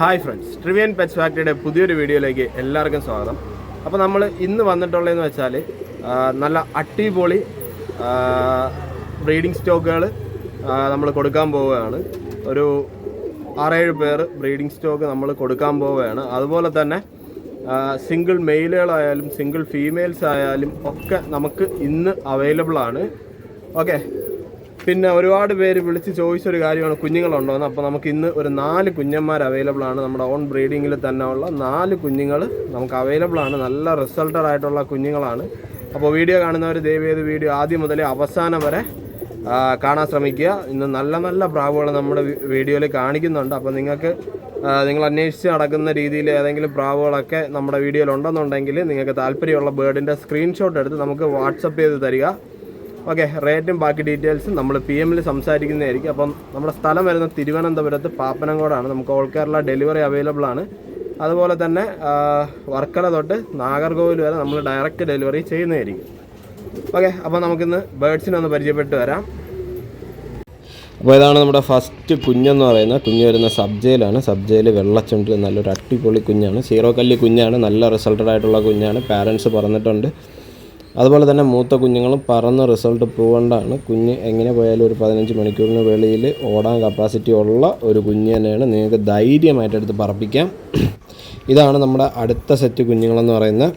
Hi friends ട്രിവിയൻ pets ഫാക്ടറിയുടെ പുതിയൊരു വീഡിയോയിലേക്ക് എല്ലാവർക്കും സ്വാഗതം. അപ്പോൾ നമ്മൾ ഇന്ന് വന്നിട്ടുള്ളതെന്ന് വെച്ചാൽ നല്ല അട്ടിപൊളി ബ്രീഡിംഗ് സ്റ്റോക്കുകൾ നമ്മൾ കൊടുക്കാൻ പോവുകയാണ്. ഒരു ആറേഴ് പേർ ബ്രീഡിംഗ് സ്റ്റോക്ക് നമ്മൾ കൊടുക്കാൻ പോവുകയാണ്. അതുപോലെ തന്നെ സിംഗിൾ മെയിലുകളായാലും സിംഗിൾ ഫീമെയിൽസ് ആയാലും ഒക്കെ നമുക്ക് ഇന്ന് അവൈലബിൾ ആണ്. ഓക്കെ പിന്നെ ഒരുപാട് പേര് വിളിച്ച് ചോദിച്ചൊരു കാര്യമാണ് കുഞ്ഞുങ്ങളുണ്ടോ എന്ന് അപ്പോൾ നമുക്ക് ഇന്ന് ഒരു നാല് കുഞ്ഞന്മാർ അവൈലബിൾ ആണ് നമ്മുടെ ഓൺ ബ്രീഡിങ്ങിൽ തന്നെ ഉള്ള നാല് കുഞ്ഞുങ്ങൾ നമുക്ക് അവൈലബിൾ ആണ്. നല്ല റിസൾട്ടഡ് ആയിട്ടുള്ള കുഞ്ഞുങ്ങളാണ്. അപ്പോൾ വീഡിയോ കാണുന്നവർ ദയവേത് വീഡിയോ ആദ്യം മുതലേ അവസാനം വരെ കാണാൻ ശ്രമിക്കുക. ഇന്ന് നല്ല നല്ല പ്രാവുകൾ നമ്മുടെ വീഡിയോയിൽ കാണിക്കുന്നുണ്ട്. അപ്പോൾ നിങ്ങൾക്ക് നിങ്ങൾ അന്വേഷിച്ച് നടക്കുന്ന രീതിയിൽ ഏതെങ്കിലും പ്രാവുകളൊക്കെ നമ്മുടെ വീഡിയോയിൽ ഉണ്ടെന്നുണ്ടെങ്കിൽ നിങ്ങൾക്ക് താല്പര്യമുള്ള ബേർഡിന്റെ സ്ക്രീൻഷോട്ട് എടുത്ത് നമുക്ക് വാട്സപ്പ് ചെയ്ത് തരിക. ഓക്കെ റേറ്റും ബാക്കി ഡീറ്റെയിൽസും നമ്മൾ പി എമ്മിൽ സംസാരിക്കുന്നതായിരിക്കും. അപ്പം നമ്മുടെ സ്ഥലം വരുന്ന തിരുവനന്തപുരത്ത് പാപ്പനംകോടാണ്. നമുക്ക് ഓൾ കേരള ഡെലിവറി അവൈലബിൾ ആണ്. അതുപോലെ തന്നെ വർക്കല തൊട്ട് നാഗർകോവിൽ വരെ നമ്മൾ ഡയറക്റ്റ് ഡെലിവറി ചെയ്യുന്നതായിരിക്കും. ഓക്കെ അപ്പോൾ നമുക്കിന്ന് ബേഡ്സിനെ ഒന്ന് പരിചയപ്പെട്ട് വരാം. അപ്പോൾ ഇതാണ് നമ്മുടെ ഫസ്റ്റ് കുഞ്ഞെന്ന് പറയുന്ന കുഞ്ഞ് വരുന്ന സബ്ജയിലാണ്. സബ്ജയിൽ വെള്ളച്ചുണ്ടിൽ നല്ലൊരു അട്ടിപൊളി കുഞ്ഞാണ്. സീറോ കല്ലി കുഞ്ഞാണ്. നല്ല റിസൾട്ടഡ് ആയിട്ടുള്ള കുഞ്ഞാണ്. പാരൻസ് പറഞ്ഞിട്ടുണ്ട്. അതുപോലെ തന്നെ മൂത്ത കുഞ്ഞുങ്ങളും പറന്ന് റിസൾട്ട് പ്രൂവണ്ടാണ് കുഞ്ഞ് എങ്ങനെ പോയാലും ഒരു പതിനഞ്ച് മണിക്കൂറിന് വെളിയിൽ ഓടാൻ കപ്പാസിറ്റി ഉള്ള ഒരു കുഞ്ഞ് തന്നെയാണ്. നിങ്ങൾക്ക് ധൈര്യമായിട്ട് എടുത്ത് പറപ്പിക്കാം. ഇതാണ് നമ്മുടെ അടുത്ത സെറ്റ് കുഞ്ഞുങ്ങളെന്ന് പറയുന്നത്.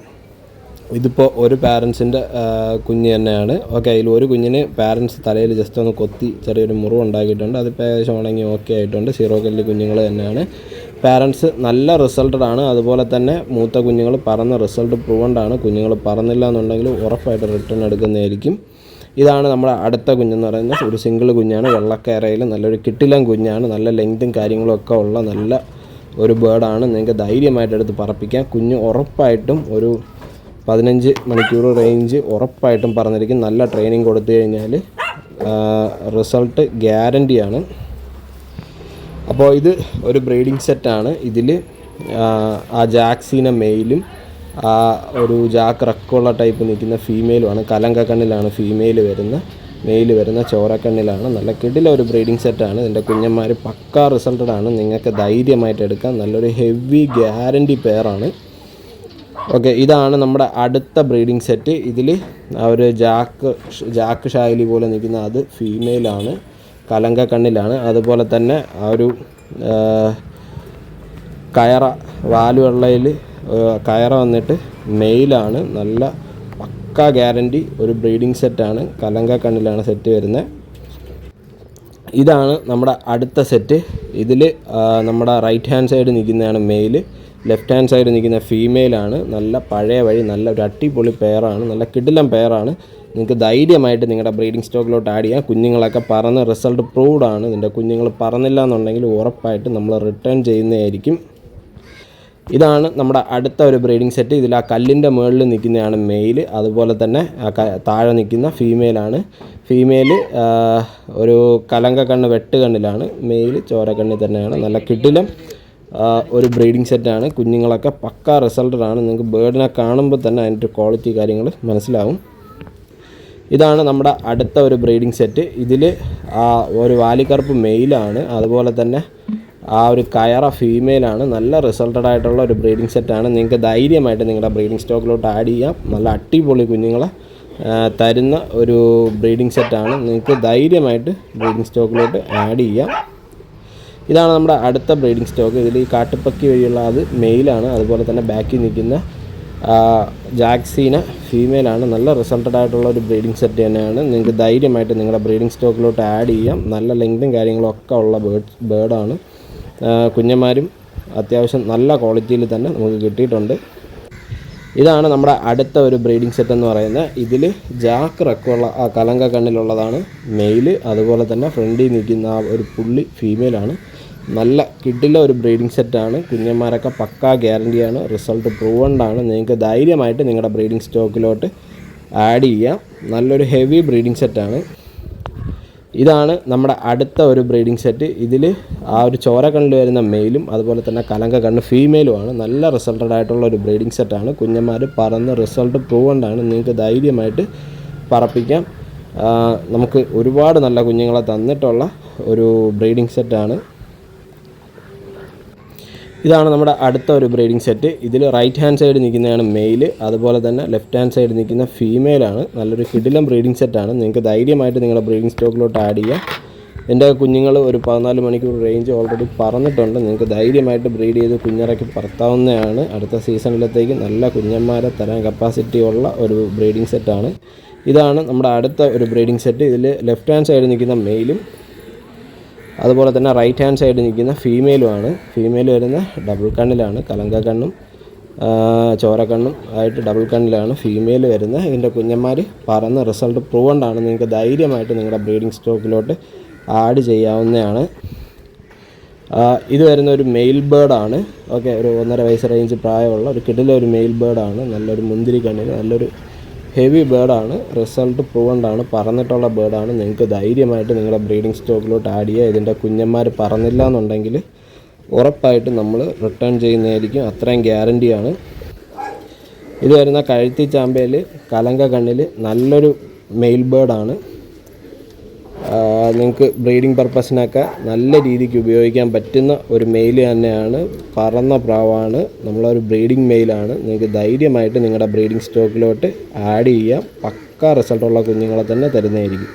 ഇതിപ്പോൾ ഒരു പാരൻസിന്റെ കുഞ്ഞ് തന്നെയാണ്. ഓക്കെ അതിൽ ഒരു കുഞ്ഞിന് പാരൻസ് തലയിൽ ജസ്റ്റ് ഒന്ന് കൊത്തി ചെറിയൊരു മുറിവ് ഉണ്ടാക്കിയിട്ടുണ്ട്. അതിപ്പോൾ ഏകദേശം ഉണങ്ങി ഓക്കെ ആയിട്ടുണ്ട്. സീറോ കല്ല് കുഞ്ഞുങ്ങൾ തന്നെയാണ്. പാരൻസ് നല്ല റിസൾട്ടഡ് ആണ്. അതുപോലെ തന്നെ മൂത്ത കുഞ്ഞുങ്ങൾ പറന്ന റിസൾട്ട് പ്രൂവൻഡ് ആണ്. കുഞ്ഞുങ്ങൾ പറന്നില്ല എന്നുണ്ടെങ്കിൽ ഉറപ്പായിട്ട് റിട്ടേൺ എടുക്കുന്നതായിരിക്കും. ഇതാണ് നമ്മുടെ അടുത്ത കുഞ്ഞെന്ന് പറയുന്നത്. ഒരു സിംഗിൾ കുഞ്ഞാണ്. വെള്ളക്കയറയിൽ നല്ലൊരു കിട്ടിലം കുഞ്ഞാണ്. നല്ല ലെങ്തും കാര്യങ്ങളും ഒക്കെ ഉള്ള നല്ല ഒരു ബേർഡാണ് നിങ്ങൾക്ക് ധൈര്യമായിട്ട് എടുത്ത് പറപ്പിക്കാം. കുഞ്ഞ് ഉറപ്പായിട്ടും ഒരു പതിനഞ്ച് മണിക്കൂർ റേഞ്ച് ഉറപ്പായിട്ടും പറഞ്ഞിരിക്കും. നല്ല ട്രെയിനിങ് കൊടുത്തു കഴിഞ്ഞാൽ റിസൾട്ട് ഗ്യാരണ്ടിയാണ് അപ്പോൾ ഇത് ഒരു ബ്രീഡിംഗ് സെറ്റാണ്. ഇതിൽ ആ ജാക്സീന മെയിലും ആ ഒരു ജാക്ക് റക്കുള്ള ടൈപ്പ് നിൽക്കുന്ന ഫീമെയിലുമാണ്. കലങ്ക കണ്ണിലാണ് ഫീമെയിൽ വരുന്ന മെയിൽ വരുന്ന ചോരക്കണ്ണിലാണ്. നല്ല കിടില ഒരു ബ്രീഡിംഗ് സെറ്റാണ്. ഇതിന്റെ കുഞ്ഞന്മാർ പക്കാ റിസൾട്ടഡ് ആണ് നിങ്ങൾക്ക് ധൈര്യമായിട്ട് എടുക്കാം. നല്ലൊരു ഹെവി ഗ്യാരണ്ടി പെയറാണ്. ഓക്കെ ഇതാണ് നമ്മുടെ അടുത്ത ബ്രീഡിംഗ് സെറ്റ്. ഇതിൽ ആ ഒരു ജാക്ക് ജാക്ക് ഷായലി പോലെ നിൽക്കുന്ന അത് ഫീമെയിലാണ്. കലങ്ക കണ്ണിലാണ്. അതുപോലെ തന്നെ ആ ഒരു കയറ വാലുവെള്ളയിൽ കയറ വന്നിട്ട് മെയിലാണ്. നല്ല പക്ക ഗ്യാരണ്ടി ഒരു ബ്രീഡിംഗ് സെറ്റാണ്. കലങ്ക കണ്ണിലാണ് സെറ്റ് വരുന്നത് ഇതാണ് നമ്മുടെ അടുത്ത സെറ്റ് ഇതിൽ നമ്മുടെ റൈറ്റ് ഹാൻഡ് സൈഡ് നിൽക്കുന്നതാണ് മെയിൽ ലെഫ്റ്റ് ഹാൻഡ് സൈഡ് നിൽക്കുന്ന ഫീമെയിലാണ് നല്ല പഴയ വഴി നല്ല ഒരു അടിപൊളി പെയറാണ് നല്ല കിടിലം പെയറാണ് നിങ്ങൾക്ക് ധൈര്യമായിട്ട് നിങ്ങളുടെ ബ്രീഡിംഗ് സ്റ്റോക്കിലോട്ട് ആഡ് ചെയ്യാം. കുഞ്ഞുങ്ങളൊക്കെ പറന്ന് റിസൾട്ട് പ്രൂവ്ഡ് ആണ് ഇതിന്റെ കുഞ്ഞുങ്ങൾ പറന്നില്ല എന്നുണ്ടെങ്കിൽ ഉറപ്പായിട്ട് നമ്മൾ റിട്ടേൺ ചെയ്യുന്നതായിരിക്കും. ഇതാണ് നമ്മുടെ അടുത്ത ഒരു ബ്രീഡിംഗ് സെറ്റ്. ഇതിൽ ആ കല്ലിന്റെ മുകളിൽ നിൽക്കുന്നതാണ് മെയിൽ അതുപോലെ തന്നെ താഴെ നിൽക്കുന്ന ഫീമെയിലാണ് ഫീമെയിൽ ഒരു കലങ്ക കണ്ണ് വെട്ട് കണ്ണിലാണ്. മെയിൽ ചോരക്കണ്ണി തന്നെയാണ്. നല്ല കിടിലം ഒരു ബ്രീഡിംഗ് സെറ്റാണ് കുഞ്ഞുങ്ങളൊക്കെ പക്ക റിസൾട്ടാണ് നിങ്ങൾക്ക് ബേർഡിനെ കാണുമ്പോൾ തന്നെ അതിന്റെ ക്വാളിറ്റി കാര്യങ്ങൾ മനസ്സിലാവും. ഇതാണ് നമ്മുടെ അടുത്ത ഒരു ബ്രീഡിംഗ് സെറ്റ്. ഇതിൽ ഒരു വാലിക്കറുപ്പ് മെയിലാണ്. അതുപോലെ തന്നെ ആ ഒരു കയറ ഫീമെയിലാണ്. നല്ല റിസൾട്ടഡ് ആയിട്ടുള്ള ഒരു ബ്രീഡിംഗ് സെറ്റാണ്. നിങ്ങൾക്ക് ധൈര്യമായിട്ട് നിങ്ങളുടെ ബ്രീഡിംഗ് സ്റ്റോക്കിലോട്ട് ആഡ് ചെയ്യാം. നല്ല അടിപൊളി കുഞ്ഞുങ്ങളെ തരുന്ന ഒരു ബ്രീഡിംഗ് സെറ്റാണ്. നിങ്ങൾക്ക് ധൈര്യമായിട്ട് ബ്രീഡിംഗ് സ്റ്റോക്കിലോട്ട് ആഡ് ചെയ്യാം. ഇതാണ് നമ്മുടെ അടുത്ത ബ്രീഡിംഗ് സ്റ്റോക്ക്. ഇതിൽ ഈ കാട്ടുപ്പക്കി വഴിയുള്ള അത് മെയിലാണ്. അതുപോലെ തന്നെ ബാക്കിൽ നിൽക്കുന്ന ജാക്സീന ഫീമെയിലാണ് നല്ല റിസൾട്ടഡ് ആയിട്ടുള്ള ഒരു ബ്രീഡിംഗ് സെറ്റ് തന്നെയാണ്. നിങ്ങൾക്ക് ധൈര്യമായിട്ട് നിങ്ങളുടെ ബ്രീഡിംഗ് സ്റ്റോക്കിലോട്ട് ആഡ് ചെയ്യാം. നല്ല ലെങ്തും കാര്യങ്ങളും ഒക്കെ ഉള്ള ബേഡ് ബേഡാണ് കുഞ്ഞന്മാരും അത്യാവശ്യം നല്ല ക്വാളിറ്റിയിൽ തന്നെ നമുക്ക് കിട്ടിയിട്ടുണ്ട്. ഇതാണ് നമ്മുടെ അടുത്ത ഒരു ബ്രീഡിംഗ് സെറ്റ് എന്ന് പറയുന്നത്. ഇതിൽ ജാക്ക് റക്കുള്ള ആ കലങ്ക കണ്ണിലുള്ളതാണ് മെയിൽ അതുപോലെ തന്നെ ഫ്രണ്ടിൽ നിൽക്കുന്ന ആ ഒരു പുള്ളി ഫീമെയിലാണ് നല്ല കിഡിലെ ഒരു ബ്രീഡിംഗ് സെറ്റാണ് കുഞ്ഞന്മാരൊക്കെ പക്കാ ഗ്യാരണ്ടിയാണ് റിസൾട്ട് പ്രൂവണ്ടാണ് നിങ്ങൾക്ക് ധൈര്യമായിട്ട് നിങ്ങളുടെ ബ്രീഡിംഗ് സ്റ്റോക്കിലോട്ട് ആഡ് ചെയ്യാം. നല്ലൊരു ഹെവി ബ്രീഡിംഗ് സെറ്റാണ് ഇതാണ് നമ്മുടെ അടുത്ത ഒരു ബ്രീഡിംഗ് സെറ്റ് ഇതിൽ ആ ഒരു ചോര കണ്ണിൽ വരുന്ന മെയിലും അതുപോലെ തന്നെ കലങ്ക കണ്ണ് ഫീമെയിലുമാണ് നല്ല റിസൾട്ടഡ് ആയിട്ടുള്ള ഒരു ബ്രീഡിംഗ് സെറ്റാണ് കുഞ്ഞന്മാർ പറന്ന് റിസൾട്ട് പ്രൂവണ്ടാണ് നിങ്ങൾക്ക് ധൈര്യമായിട്ട് പറപ്പിക്കാം. നമുക്ക് ഒരുപാട് നല്ല കുഞ്ഞുങ്ങളെ തന്നിട്ടുള്ള ഒരു ബ്രീഡിംഗ് സെറ്റാണ് ഇതാണ് നമ്മുടെ അടുത്ത ഒരു ബ്രീഡിംഗ് സെറ്റ്. ഇതിൽ റൈറ്റ് ഹാൻഡ് സൈഡ് നിൽക്കുന്നതാണ് മെയിൽ അതുപോലെ തന്നെ ലെഫ്റ്റ് ഹാൻഡ് സൈഡ് നിൽക്കുന്ന ഫീമെയിലാണ് നല്ലൊരു കിടിലം ബ്രീഡിംഗ് സെറ്റാണ് നിങ്ങൾക്ക് ധൈര്യമായിട്ട് നിങ്ങളുടെ ബ്രീഡിംഗ് സ്റ്റോക്കിലോട്ട് ആഡ് ചെയ്യാം. എന്റെ കുഞ്ഞുങ്ങൾ ഒരു പതിനാല് മണിക്കൂർ റേഞ്ച് ഓൾറെഡി പറഞ്ഞിട്ടുണ്ട്. നിങ്ങൾക്ക് ധൈര്യമായിട്ട് ബ്രീഡ് ചെയ്ത് കുഞ്ഞിറക്കി പറത്താവുന്നതാണ്. അടുത്ത സീസണിലത്തേക്ക് നല്ല കുഞ്ഞന്മാരെ തരാൻ കപ്പാസിറ്റി ഉള്ള ഒരു ബ്രീഡിംഗ് സെറ്റാണ് ഇതാണ് നമ്മുടെ അടുത്ത ഒരു ബ്രീഡിംഗ് സെറ്റ് ഇതിൽ ലെഫ്റ്റ് ഹാൻഡ് സൈഡ് നിൽക്കുന്ന മെയിലും അതുപോലെ തന്നെ റൈറ്റ് ഹാൻഡ് സൈഡിൽ നിൽക്കുന്ന ഫീമെയിലുമാണ് ഫീമെയിൽ വരുന്ന ഡബിൾ കണ്ണിലാണ് കലങ്ക കണ്ണും ചോരക്കണ്ണും ആയിട്ട് ഡബിൾ കണ്ണിലാണ് ഫീമെയിൽ വരുന്ന. ഇതിന്റെ കുഞ്ഞന്മാർ പറന്ന് റിസൾട്ട് പ്രൂവണ്ടാണ് നിങ്ങൾക്ക് ധൈര്യമായിട്ട് നിങ്ങളുടെ ബ്രീഡിംഗ് സ്റ്റോക്കിലോട്ട് ആഡ് ചെയ്യാവുന്നതാണ്. ഇത് വരുന്ന ഒരു മെയിൽ ബേർഡാണ് ഓക്കെ ഒരു ഒന്നര വയസ്സ് റേഞ്ച് പ്രായമുള്ള ഒരു കിടിലൊരു മെയിൽ ബേർഡാണ് നല്ലൊരു മുന്തിരി കണ്ണിന് നല്ലൊരു ഹെവി ബേർഡാണ് റിസൾട്ട് പ്രൂവണ്ടാണ് പറന്നിട്ടുള്ള ബേർഡാണ് നിങ്ങൾക്ക് ധൈര്യമായിട്ട് നിങ്ങളുടെ ബ്രീഡിംഗ് സ്റ്റോക്കിലോട്ട് ആഡ് ചെയ്യുക ഇതിന്റെ കുഞ്ഞന്മാർ പറന്നില്ല എന്നുണ്ടെങ്കിൽ ഉറപ്പായിട്ടും നമ്മൾ റിട്ടേൺ ചെയ്യുന്നതായിരിക്കും. അത്രയും ഗ്യാരണ്ടിയാണ് ഇത് വരുന്ന കഴുത്തി ചാമ്പയിൽ കലങ്ക കണ്ണിൽ നല്ലൊരു മെയിൽ ബേർഡാണ് നിങ്ങൾക്ക് ബ്രീഡിംഗ് പർപ്പസിനൊക്കെ നല്ല രീതിക്ക് ഉപയോഗിക്കാൻ പറ്റുന്ന ഒരു മെയിൽ തന്നെയാണ്. പറന്ന പ്രാവാണ്. നമ്മളൊരു ബ്രീഡിംഗ് മെയിലാണ് നിങ്ങൾക്ക് ധൈര്യമായിട്ട് നിങ്ങളുടെ ബ്രീഡിംഗ് സ്റ്റോക്കിലോട്ട് ആഡ് ചെയ്യാം. പക്ക റിസൾട്ടുള്ള കുഞ്ഞുങ്ങളെ തന്നെ തരുന്നതായിരിക്കും.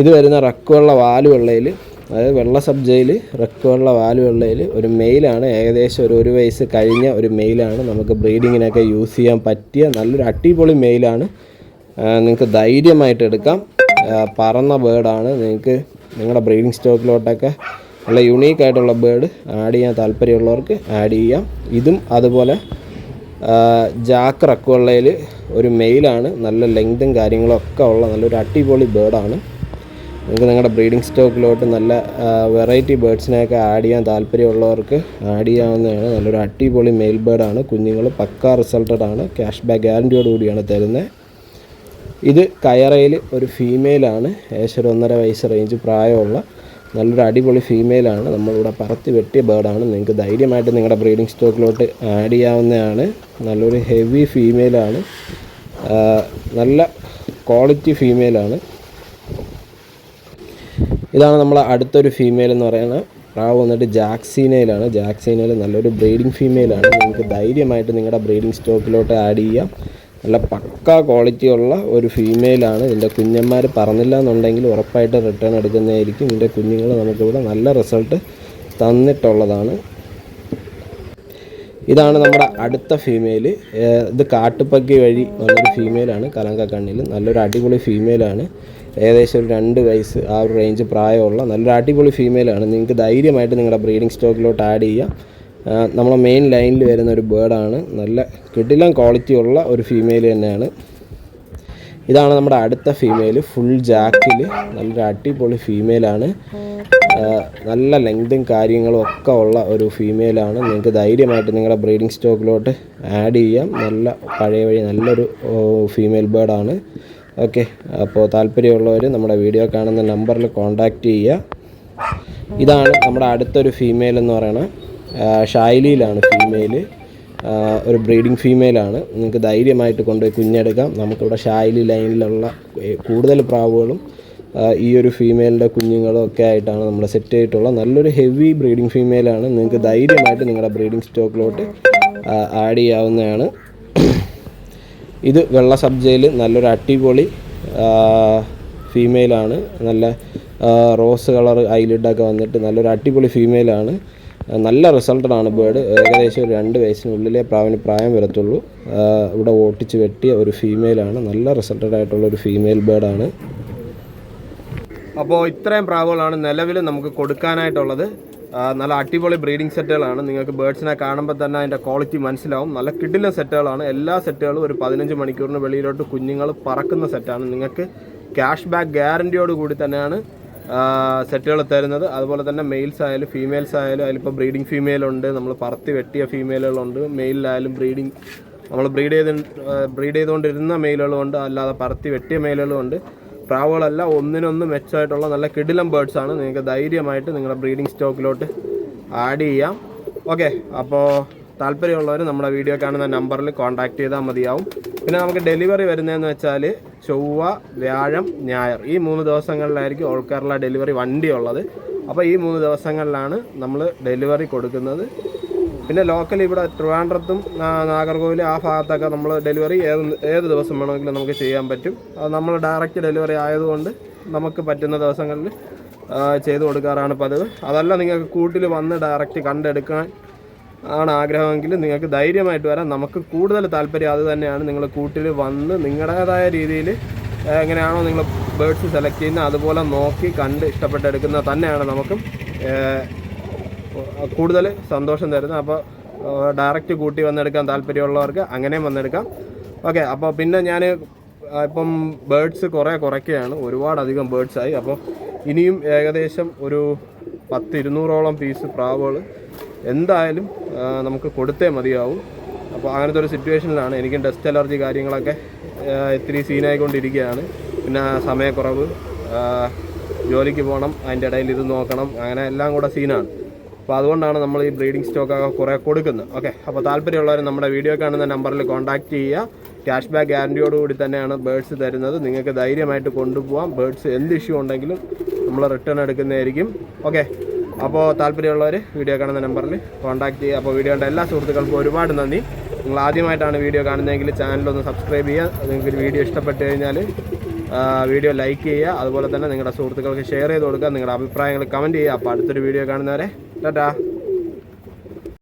ഇത് വരുന്ന റക്കുള്ള വാലുവെള്ളയിൽ അതായത് വെള്ള സബ്ജയിൽ റക്കുള്ള വാലുവെള്ളയിൽ ഒരു മെയിലാണ് ഏകദേശം ഒരു ഒരു വയസ്സ് കഴിഞ്ഞ ഒരു മെയിലാണ് നമുക്ക് ബ്രീഡിങ്ങിനൊക്കെ യൂസ് ചെയ്യാൻ പറ്റിയ നല്ലൊരു അടിപൊളി മെയിലാണ് നിങ്ങൾക്ക് ധൈര്യമായിട്ട് എടുക്കാം. പറന്ന ബേർഡാണ്. നിങ്ങൾക്ക് നിങ്ങളുടെ ബ്രീഡിംഗ് സ്റ്റോക്കിലോട്ടൊക്കെ നല്ല യുണീക്ക് ആയിട്ടുള്ള ബേർഡ് ആഡ് ചെയ്യാൻ താല്പര്യമുള്ളവർക്ക് ആഡ് ചെയ്യാം. ഇതും അതുപോലെ ജാക്ക് റക്കുള്ളയിൽ ഒരു മെയിലാണ് നല്ല ലെങ്തും കാര്യങ്ങളൊക്കെ ഉള്ള നല്ലൊരു അടിപൊളി ബേർഡാണ്. നിങ്ങൾക്ക് നിങ്ങളുടെ ബ്രീഡിംഗ് സ്റ്റോക്കിലോട്ട് നല്ല വെറൈറ്റി ബേഡ്സിനെയൊക്കെ ആഡ് ചെയ്യാൻ താല്പര്യമുള്ളവർക്ക് ആഡ് ചെയ്യാവുന്നതാണ്. നല്ലൊരു അടിപൊളി മെയിൽ ബേർഡാണ് കുഞ്ഞുങ്ങൾ പക്ക റിസൾട്ടഡ് ആണ്. ക്യാഷ് ബാക്ക് ഗ്യാരന്റിയോടുകൂടിയാണ് തരുന്നത്. ഇത് കയറയിൽ ഒരു ഫീമെയിലാണ് ഏകദേശം ഒരു ഒന്നര വയസ്സ് റേഞ്ച് പ്രായമുള്ള നല്ലൊരു അടിപൊളി ഫീമെയിലാണ് നമ്മളിവിടെ പറത്തി വെട്ടിയ ബേർഡാണ് നിങ്ങൾക്ക് ധൈര്യമായിട്ട് നിങ്ങളുടെ ബ്രീഡിംഗ് സ്റ്റോക്കിലോട്ട് ആഡ് ചെയ്യാവുന്നതാണ്. നല്ലൊരു ഹെവി ഫീമെയിലാണ് നല്ല ക്വാളിറ്റി ഫീമെയിലാണ് ഇതാണ് നമ്മളെ അടുത്തൊരു ഫീമെയിൽ എന്ന് പറയുന്നത്. പ്രാവ് വന്നിട്ട് ജാക്സീനയിലാണ് ജാക്സീനയിൽ നല്ലൊരു ബ്രീഡിംഗ് ഫീമെയിലാണ് നിങ്ങൾക്ക് ധൈര്യമായിട്ട് നിങ്ങളുടെ ബ്രീഡിംഗ് സ്റ്റോക്കിലോട്ട് ആഡ് ചെയ്യാം. നല്ല പക്ക ക്വാളിറ്റി ഉള്ള ഒരു ഫീമെയിലാണ് ഇതിന്റെ കുഞ്ഞന്മാർ പറഞ്ഞില്ല എന്നുണ്ടെങ്കിൽ ഉറപ്പായിട്ട് റിട്ടേൺ എടുക്കുന്നതായിരിക്കും. ഇതിന്റെ കുഞ്ഞുങ്ങൾ നമുക്കിവിടെ നല്ല റിസൾട്ട് തന്നിട്ടുള്ളതാണ്. ഇതാണ് നമ്മുടെ അടുത്ത ഫീമെയിൽ ഇത് കാട്ടുപ്പക്കി വഴി വന്നൊരു ഫീമെയിലാണ് കലങ്ക കണ്ണിൽ നല്ലൊരു അടിപൊളി ഫീമെയിലാണ് ഏകദേശം ഒരു രണ്ട് വയസ്സ് ആ ഒരു റേഞ്ച് പ്രായമുള്ള നല്ലൊരു അടിപൊളി ഫീമെയിലാണ് നിങ്ങൾക്ക് ധൈര്യമായിട്ട് നിങ്ങളുടെ ബ്രീഡിംഗ് സ്റ്റോക്കിലോട്ട് ആഡ് ചെയ്യാം. നമ്മളെ മെയിൻ ലൈനിൽ വരുന്ന ഒരു ബേർഡാണ് നല്ല കിടിലം ക്വാളിറ്റി ഉള്ള ഒരു ഫീമെയിൽ തന്നെയാണ്. ഇതാണ് നമ്മുടെ അടുത്ത ഫീമെയിൽ ഫുൾ ജാക്കിൽ നല്ലൊരു അടിപൊളി ഫീമെയിലാണ് നല്ല ലെങ്തും കാര്യങ്ങളും ഒക്കെ ഉള്ള ഒരു ഫീമെയിലാണ് നിങ്ങൾക്ക് ധൈര്യമായിട്ട് നിങ്ങളുടെ ബ്രീഡിംഗ് സ്റ്റോക്കിലോട്ട് ആഡ് ചെയ്യാം. നല്ല പഴയ വഴി നല്ലൊരു ഫീമെയിൽ ബേർഡാണ് ഓക്കെ അപ്പോൾ താല്പര്യമുള്ളവർ നമ്മുടെ വീഡിയോ കാണുന്ന നമ്പറിൽ കോൺടാക്റ്റ് ചെയ്യുക. ഇതാണ് നമ്മുടെ അടുത്തൊരു ഫീമെയിൽ എന്ന് പറയുന്നത് ഷൈലിയിലാണ് ഫീമെയിൽ ഒരു ബ്രീഡിംഗ് ഫീമെയിലാണ് നിങ്ങൾക്ക് ധൈര്യമായിട്ട് കൊണ്ടുപോയി കുഞ്ഞെടുക്കാം. നമുക്കിവിടെ ഷായിലി ലൈനിലുള്ള കൂടുതൽ പ്രാവുകളും ഈ ഒരു ഫീമെയിലിന്റെ കുഞ്ഞുങ്ങളും ഒക്കെ ആയിട്ടാണ് നമ്മൾ സെറ്റ് ചെയ്തിട്ടുള്ളത്. നല്ലൊരു ഹെവി ബ്രീഡിംഗ് ഫീമെയിലാണ് നിങ്ങൾക്ക് ധൈര്യമായിട്ട് നിങ്ങളുടെ ബ്രീഡിംഗ് സ്റ്റോക്കിലോട്ട് ആഡ് ചെയ്യാവുന്നതാണ്. ഇത് വെള്ള സബ്ജയിൽ നല്ലൊരു അടിപൊളി ഫീമെയിലാണ് നല്ല റോസ് കളർ ഐലിഡൊക്കെ വന്നിട്ട് നല്ലൊരു അടിപൊളി ഫീമെയിലാണ് നല്ല റിസൾട്ടഡാണ് ബേർഡ്. ഏകദേശം ഒരു രണ്ട് വയസ്സിനുള്ളിലേ പ്രാവിന് പ്രായം വരത്തുള്ളൂ. ഇവിടെ ഓട്ടിച്ച് വെട്ടിയ ഒരു ഫീമെയിലാണ്. നല്ല റിസൾട്ടഡ് ആയിട്ടുള്ള ഒരു ഫീമെയിൽ ബേർഡാണ്. അപ്പോൾ ഇത്രയും പ്രാവുകളാണ് നിലവിൽ നമുക്ക് കൊടുക്കാനായിട്ടുള്ളത്. നല്ല അടിപൊളി ബ്രീഡിംഗ് സെറ്റുകളാണ്. നിങ്ങൾക്ക് ബേഡ്സിനെ കാണുമ്പോൾ തന്നെ അതിന്റെ ക്വാളിറ്റി മനസ്സിലാവും. നല്ല കിടിലൻ സെറ്റുകളാണ്. എല്ലാ സെറ്റുകളും ഒരു പതിനഞ്ച് മണിക്കൂറിന് വെളിയിലോട്ട് കുഞ്ഞുങ്ങൾ പറക്കുന്ന സെറ്റാണ്. നിങ്ങൾക്ക് ക്യാഷ് ബാക്ക് ഗ്യാരന്റിയോട് കൂടി തന്നെയാണ് സെറ്റുകൾ തരുന്നത് അതുപോലെ തന്നെ മെയിൽസ് ആയാലും ഫീമെയിൽസ് ആയാലും അതിലിപ്പോൾ ബ്രീഡിംഗ് ഫീമെയിൽ ഉണ്ട്. നമ്മൾ പറത്തി വെട്ടിയ ഫീമെയിലുകളുണ്ട് മെയിലായാലും ബ്രീഡിംഗ് നമ്മൾ ബ്രീഡ് ചെയ്ത് ബ്രീഡ് ചെയ്തുകൊണ്ടിരുന്ന മെയിലുകളുണ്ട് അല്ലാതെ പറത്തി വെട്ടിയ മെയിലുകളുണ്ട് പ്രാവുകളല്ല ഒന്നിനൊന്ന് മെച്ചമായിട്ടുള്ള നല്ല കിടിലം ബേർഡ്സ് ആണ്. നിങ്ങൾക്ക് ധൈര്യമായിട്ട് നിങ്ങളുടെ ബ്രീഡിംഗ് സ്റ്റോക്കിലോട്ട് ആഡ് ചെയ്യാം. ഓക്കെ അപ്പോൾ താല്പര്യമുള്ളവർ നമ്മുടെ വീഡിയോ കാണുന്ന നമ്പറിൽ കോൺടാക്ട് ചെയ്താൽ മതിയാവും. പിന്നെ നമുക്ക് ഡെലിവറി വരുന്നതെന്ന് വെച്ചാൽ ചൊവ്വ വ്യാഴം ഞായർ. ഈ മൂന്ന് ദിവസങ്ങളിലായിരിക്കും ഓൾ കേരള ഡെലിവറി വണ്ടി ഉള്ളത് അപ്പോൾ ഈ മൂന്ന് ദിവസങ്ങളിലാണ് നമ്മൾ ഡെലിവറി കൊടുക്കുന്നത്. പിന്നെ ലോക്കൽ ഇവിടെ ട്രിവാൻഡ്രത്തും നാഗർകോവിൽ ആ ഭാഗത്തൊക്കെ നമ്മൾ ഡെലിവറി ഏത് ഏത് ദിവസം വേണമെങ്കിലും നമുക്ക് ചെയ്യാൻ പറ്റും. അത് നമ്മൾ ഡയറക്റ്റ് ഡെലിവറി ആയതുകൊണ്ട് നമുക്ക് പറ്റുന്ന ദിവസങ്ങളിൽ ചെയ്തു കൊടുക്കാറാണ് പതിവ്. അതല്ല നിങ്ങൾക്ക് കൂട്ടിൽ വന്ന് ഡയറക്റ്റ് കണ്ടെടുക്കാൻ ആണ് ആഗ്രഹമെങ്കിൽ നിങ്ങൾക്ക് ധൈര്യമായിട്ട് വരാം. നമുക്ക് കൂടുതൽ താല്പര്യം അത് തന്നെയാണ്. നിങ്ങൾ കൂട്ടിൽ വന്ന് നിങ്ങളുടേതായ രീതിയിൽ എങ്ങനെയാണോ നിങ്ങൾ ബേഡ്സ് സെലക്ട് ചെയ്യുന്നത് അതുപോലെ നോക്കി കണ്ട് ഇഷ്ടപ്പെട്ടെടുക്കുന്ന തന്നെയാണ് നമുക്കും കൂടുതൽ സന്തോഷം തരുന്നത്. അപ്പോൾ ഡയറക്റ്റ് കൂട്ടി വന്നെടുക്കാൻ താല്പര്യമുള്ളവർക്ക് അങ്ങനെയും വന്നെടുക്കാം. ഓക്കെ അപ്പോൾ പിന്നെ ഞാൻ ഇപ്പം ബേഡ്സ് കുറേ കുറയ്ക്കുകയാണ്. ഒരുപാടധികം ബേഡ്സായി അപ്പോൾ ഇനിയും ഏകദേശം ഒരു പത്ത് ഇരുന്നൂറോളം പീസ് പ്രാവുകൾ എന്തായാലും നമുക്ക് കൊടുത്തേ മതിയാവും. അപ്പോൾ അങ്ങനത്തെ ഒരു സിറ്റുവേഷനിലാണ് എനിക്കും ഡസ്റ്റ് അലർജി കാര്യങ്ങളൊക്കെ ഇത്തിരി സീനായിക്കൊണ്ടിരിക്കുകയാണ്. പിന്നെ സമയക്കുറവ് ജോലിക്ക് പോകണം അതിന്റെ ഇടയിൽ ഇത് നോക്കണം അങ്ങനെ എല്ലാം കൂടെ സീനാണ്. അപ്പോൾ അതുകൊണ്ടാണ് നമ്മൾ ഈ ബ്രീഡിംഗ് സ്റ്റോക്കൊക്കെ കുറേ കൊടുക്കുന്നത്. ഓക്കെ അപ്പോൾ താല്പര്യമുള്ളവർ നമ്മുടെ വീഡിയോ കാണുന്ന നമ്പറിൽ കോൺടാക്റ്റ് ചെയ്യുക. ക്യാഷ് ബാക്ക് ഗ്യാരണ്ടിയോട് കൂടി തന്നെയാണ് ബേഡ്സ് തരുന്നത്. നിങ്ങൾക്ക് ധൈര്യമായിട്ട് കൊണ്ടുപോകാം ബേഡ്സ് എന്ത് ഇഷ്യൂ ഉണ്ടെങ്കിലും നമ്മൾ റിട്ടേൺ എടുക്കുന്നതായിരിക്കും. ഓക്കെ അപ്പോൾ താല്പര്യമുള്ളവർ വീഡിയോ കാണുന്ന നമ്പറിൽ കോൺടാക്ട് ചെയ്യുക. അപ്പോൾ വീഡിയോ കണ്ട എല്ലാ സുഹൃത്തുക്കൾക്കും ഒരുപാട് നന്ദി. നിങ്ങൾ ആദ്യമായിട്ടാണ് വീഡിയോ കാണുന്നതെങ്കിൽ ചാനലൊന്ന് സബ്സ്ക്രൈബ് ചെയ്യുക. നിങ്ങൾക്ക് വീഡിയോ ഇഷ്ടപ്പെട്ട് കഴിഞ്ഞാൽ വീഡിയോ ലൈക്ക് ചെയ്യുക. അതുപോലെ തന്നെ നിങ്ങളുടെ സുഹൃത്തുക്കൾക്ക് ഷെയർ ചെയ്ത് കൊടുക്കുക. നിങ്ങളുടെ അഭിപ്രായങ്ങൾ കമന്റ് ചെയ്യുക. അപ്പോൾ അടുത്തൊരു വീഡിയോ കാണുന്നവരെ ടാറ്റാ.